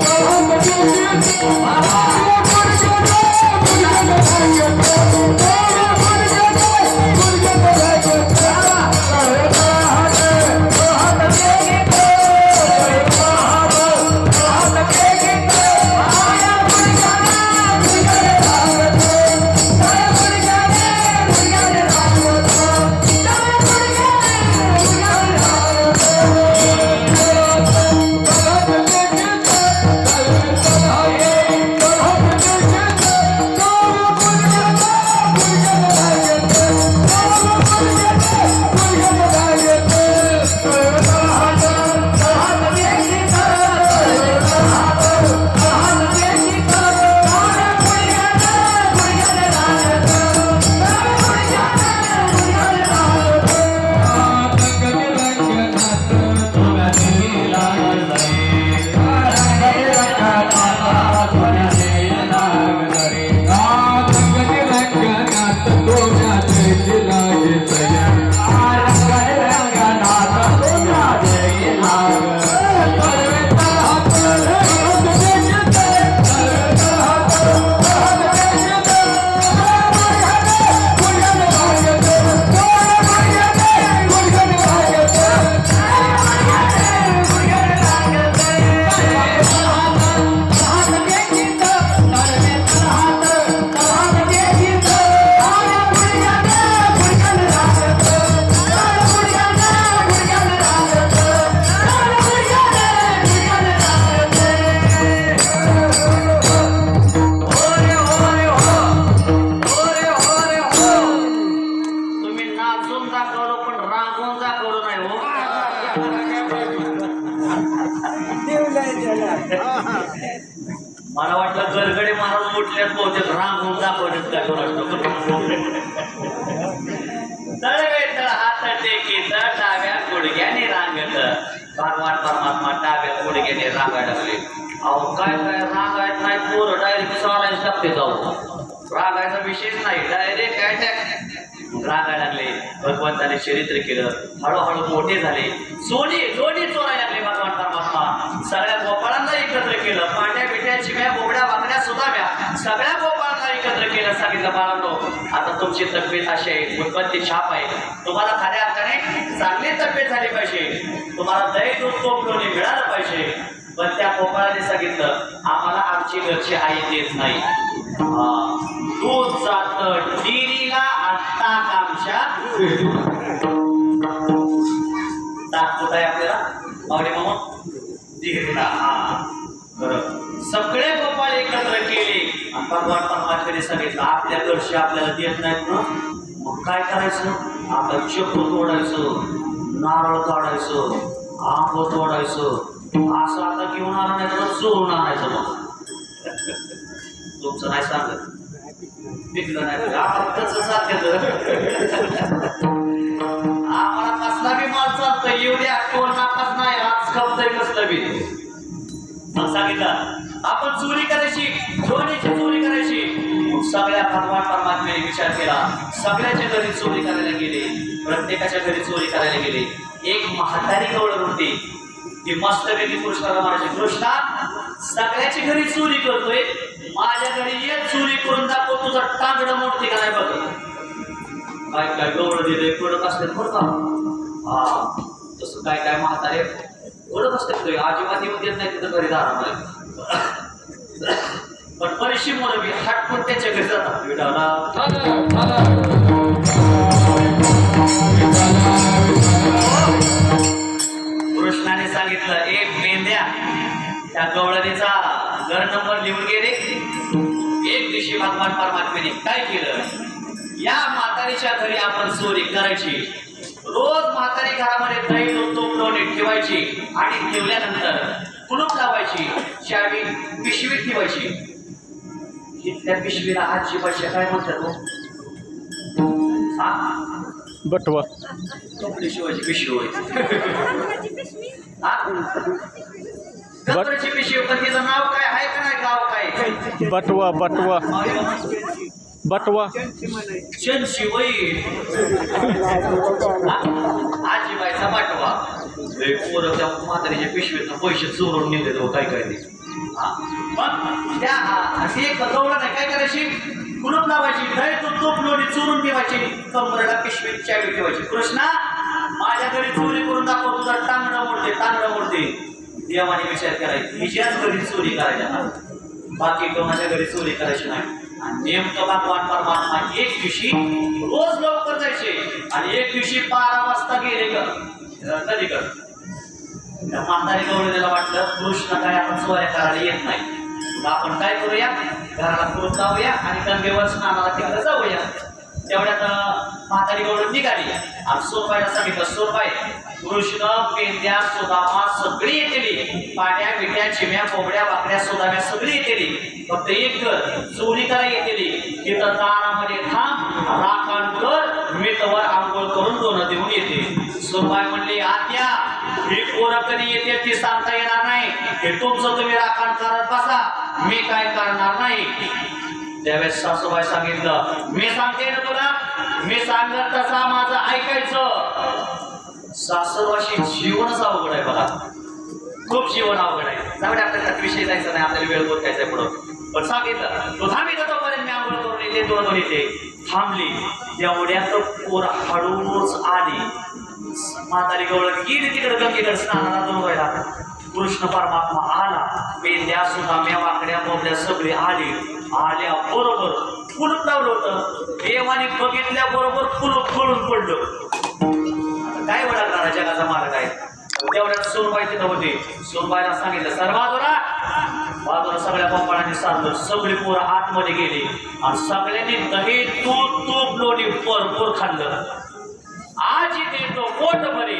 तुम्ही मला वाटलं गरगडे महाराज उठल्यात बहुतेक रांगून दाखवलेत काय तळवे हात टेकीत डाव्या गुडघ्याने रांगत. भगवान परमात्मा डाव्या गुडघ्याने रांगायला लागले. अहो काय काय रांगायत नाही पोरं डायरेक्ट चालायला टाकते जाऊ रागायचा विषयच नाही डायरेक्ट अटॅक रागायला लागले. भगवंताने चरित्र केलं. हळूहळू मोठे झाले. सोनी सोनी चोरायला लागले. भगवान सगळ्या गोपाळांना एकत्र केलं. पांड्या बिट्या चिम्या बोबड्या वाकड्या घ्या सगळ्या गोपाळांना एकत्र केलं सांगितलं बाळांनो आता तुमची तब्येत अशी आहे. उत्पत्ती छाप आहे. तुम्हाला खऱ्या अर्थाने चांगली तब्येत झाली पाहिजे. तुम्हाला दही दूध कोपलोनी मिळालं पाहिजे. पण त्या गोपाळाने सांगितलं आम्हाला आमची घरची आई देत नाही. दूध जात डिरीला आत्ता आमच्या ताकद आहे आपल्याला? मावडे मामा? हा. बरं. सगळे गोपाळ एकत्र केले. आणि भगवान परमात्म्याने सांगितलं आपल्या घरशी आपल्याला देत नाहीत ना. मग काय करायचं? आता चक्र तोडायचं नारळ काढायचं आंब तोडायचं. असं आता घेऊन आणायचं नाही तर चोरून आणायचं मग तुमचं नाही सांगत. पिकलं नाही. आता कसं सांगत. खपतय मग सांगितलं आपण चोरी करायची सोन्याची चोरी करायची. सगळ्या भगवान परमात्म्याने विचार केला. सगळ्याच्या घरी चोरी करायला गेले. प्रत्येकाच्या घरी चोरी करायला गेले. एक म्हातारी गवळ होती. ती मस्त वेगळी कृष्णाला म्हणायची कृष्णा सगळ्याची घरी चोरी करतोय. माझ्या घरी एक चोरी करून दाखव तुझा टांगड मोडते का नाही बघ. काय काय गवळ दिले कडक असले बरं का. हा तसं काय काय म्हातारे. कडक असते घरी अजिबात येऊन देत नाही तिथं घरी जाणार पण बरीचशी मुलं मी हटकून त्याच्या घरी जातात. कृष्णाने सांगितलं ए मेंद्या त्या गवळणीचा घर नंबर लिहून गेले एक दिवशी भगवान परमात्मेने काय केलं? या म्हातारीच्या घरी आपण चोरी करायची. रोज म्हातारी घरामध्ये दही दूध तूप लोणी ठेवायची आणि ठेवल्यानंतर कुलूप लावायची चावी पिशवी ठेवायची. इथल्या पिशवीला आजची भाषा काय म्हणतात हो? बटवा. कपडे शिवायची पिशवी होय? कपड्याची पिशवी? पण तिचं नाव काय? आहे का नाही? गाव काय? बटवा बटवा. बटवा शिवई आजीबाईचा पाठवा पोरं त्या म्हातारीच्या पिशवीचं पैसे चोरून नेले तो काय काय ते हा. मग त्या अशी एक काय करायची कुलूप लावायची दही तूप तूप लोणी चोरून ठेवायची कंबरेला पिशवीत चावी ठेवायची कृष्णा माझ्या घरी चोरी करून दाखव तुझा टांगडं मोडते टांगडं मोडते देवाने विचार करायची हिच्याच घरी चोरी करायच्या ना बाकी कोणाच्या घरी चोरी करायची नाही आणि नेमकं भगवान परमात्मा एक दिवशी रोज लवकर जायचे आणि एक दिवशी बारा वाजता गेले का नदीकडं त्या म्हातारी गवळीला वाटलं कृष्ण काय आपण सोया करायला येत नाही. आपण काय करूया? घराला कुलूप जाऊया आणि गंगेवर स्नानाला तिकडे जाऊया. तेवढ्यात म्हातारी गवळी निघाली. आणि सोनबाईला सांगितलं सोनबाई कृष्ण पेंद्या सोदामा सगळी येतेली पाट्या बिट्या चिम्या कोंबड्या बाकड्या सोदाम्या सगळी येतेली फक्त एक कर चोरी करा येतेली तिथं दारामध्ये थांब राखण कर मी आंघोळ करून दोन देऊन येते. सोनबाई म्हणली आत्या ही पोरं कधी येते ती सांगता येणार नाही. हे तुमचं तुम्ही राखण करत बसा. मी काय करणार नाही. त्यावेळेस सासूबाई सांगितलं मी सांगते ना तुला मी सांगत तसा माझं ऐकायचं. सासरवाशी जीवनच अवघड आहे बघा. खूप जीवन अवघड आहे. त्यामुळे आपल्याला त्यात विषय जायचा नाही आपल्याला वेळ बोलतायचा आहे पुढं. पण सांगितलं तो थांबित तोपर्यंत मी आंघोळ करून येते दोन दोन येते. थांबली. एवढ्यात पोर हळूच आली. म्हातारी गवळ गेली तिकडे गंगेकडे स्नानाला दोन वेळा कृष्ण परमात्मा आला. पेंद्या सुनाम्या वाकड्या बोबड्या सगळे आले. आल्या बरोबर फुलून लावलं होतं. देवाने बघितल्या बरोबर फुलं फुलून पडलं. काय वडा जगाचा मार्ग आहे? तेवढ्यात सोनबाई तिथं होते. सोनबाईला सांगितलं सर बाजूला. बाजूला सगळ्या पंपाळांनी सांगलं सगळी पोरं आतमध्ये गेली. आणि सगळ्यांनी दही तूप तूप लोणी भरपूर खाल्लं. आज देतो पोट भरे.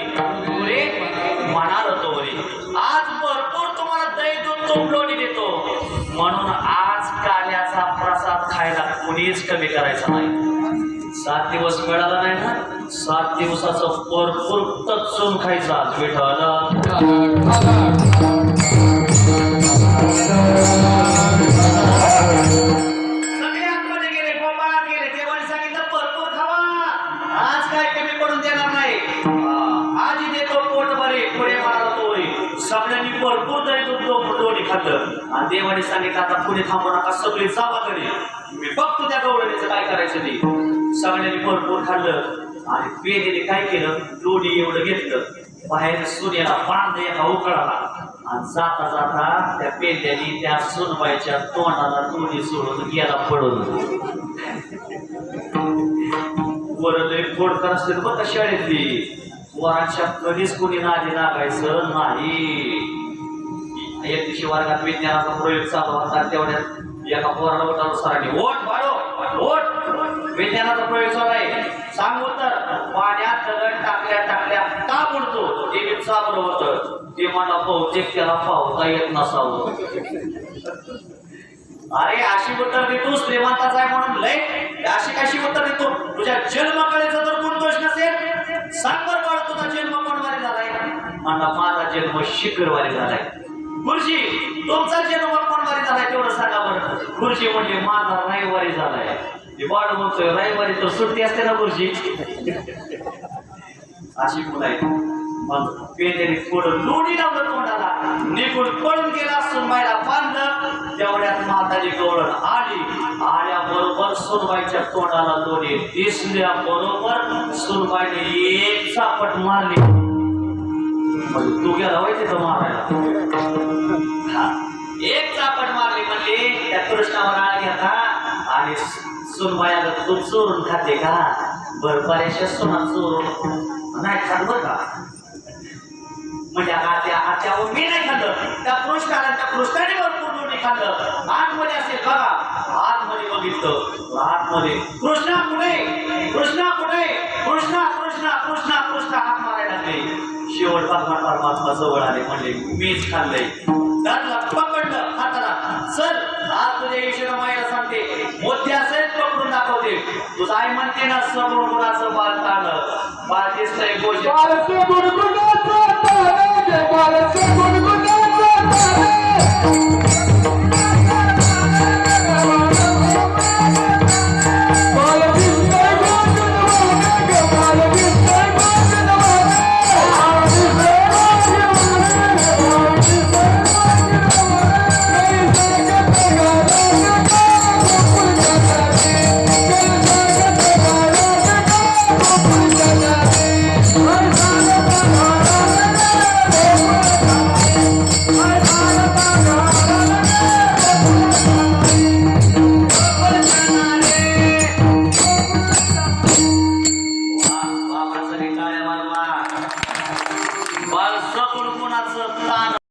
म्हणून आज काल्याचा प्रसाद खायला कुणीच कमी करायचा नाही. सात दिवस मिळाला नाही ना? सात दिवसाचं भरपूर तत्सून खायचं आज विठ्ठल. आणि सांगितलं आता पुढे थांबू नका सगळे जावा घरी मी बघतो त्या गवळणीचं काय करायचं ते. सगळ्यांनी भरपूर खाल्लं आणि पेनेने काय केलं? लोणी एवढं घेतलं. बाहेर सूर्याला बांध एका उकळाला आणि जाता जाता त्या पेंद्यानी त्या सोनबाईच्या तोंडाला लोणी सोडून गेला पडून वरले फोडकर असतील बघ शाळेतली. वरांच्या कधीच कोणी नादी लागायचं नाही. एक दिवशी वर्गात विज्ञानाचा प्रयोग चालू होता तेवढ्यात एका पोराला उठालो सरांनी ओट बाळो ओट विज्ञानाचा प्रयोग चालू आहे. सांग तर पाण्यात दगड टाकल्या टाकल्या का बुडतो? ते मी चालू होतं. ते मला बहुतेक त्याला पावता येत नसावं. अरे अशी उत्तर देतो श्रीमंताच आहे म्हणून. लय अशी कशी उत्तर देतो तुझ्या जन्मकाळीचा जर कोण दोष नसेल सांग बरं तुझा जन्म कोणवारी झालाय? म्हणला माझा जन्म शिखरवारी झालाय. गुरुजी तुमचा जन्म कोणवारी झालाय तेवढं सांगा बरं. गुरुजी म्हणजे माझा रविवारी झालाय. वाढ म्हणतोय रविवारी तर सुट्टी असते ना गुरुजी? अशी मुलं आहेत. थोडं लोणी लावलं तोंडाला. निघून पळून गेला सुनबाईला बांधलं. तेवढ्यात माताजी गवळण आली. आल्या बरोबर सुनबाईच्या तोंडाला लोणी दिसल्या बरोबर सुनबाईने एक चापट मारली. म्हणजे तू गेला होय तिथं मारायला एक चापण मारली म्हणजे त्या कृष्णावर आळ घेता आणि सुनबाया तू चोरून खाते का बर बऱ्याचशा सुना चोरून नाही खात बरं का म्हणजे आत्या आत्यावर मी नाही खाल्लं त्या कृष्णाला त्या कृष्णाने भरपूर लोणी खाल्लं आतमध्ये असेल बघा आतमध्ये बघितलं. आतमध्ये. कृष्णा पुढे. कृष्णा पुढे. कृष्णा जवळ भगवान परमात्मा जवळ आले म्हणले मीच खाल्लंय. पकडलं हाताला. चल आज तुझ्या यशोदा सांगते मोती असेल पकडून दाखवते. तुझा आई म्हणते ना समोर कुणाचं बालकान काढलं. बाल गोष्ट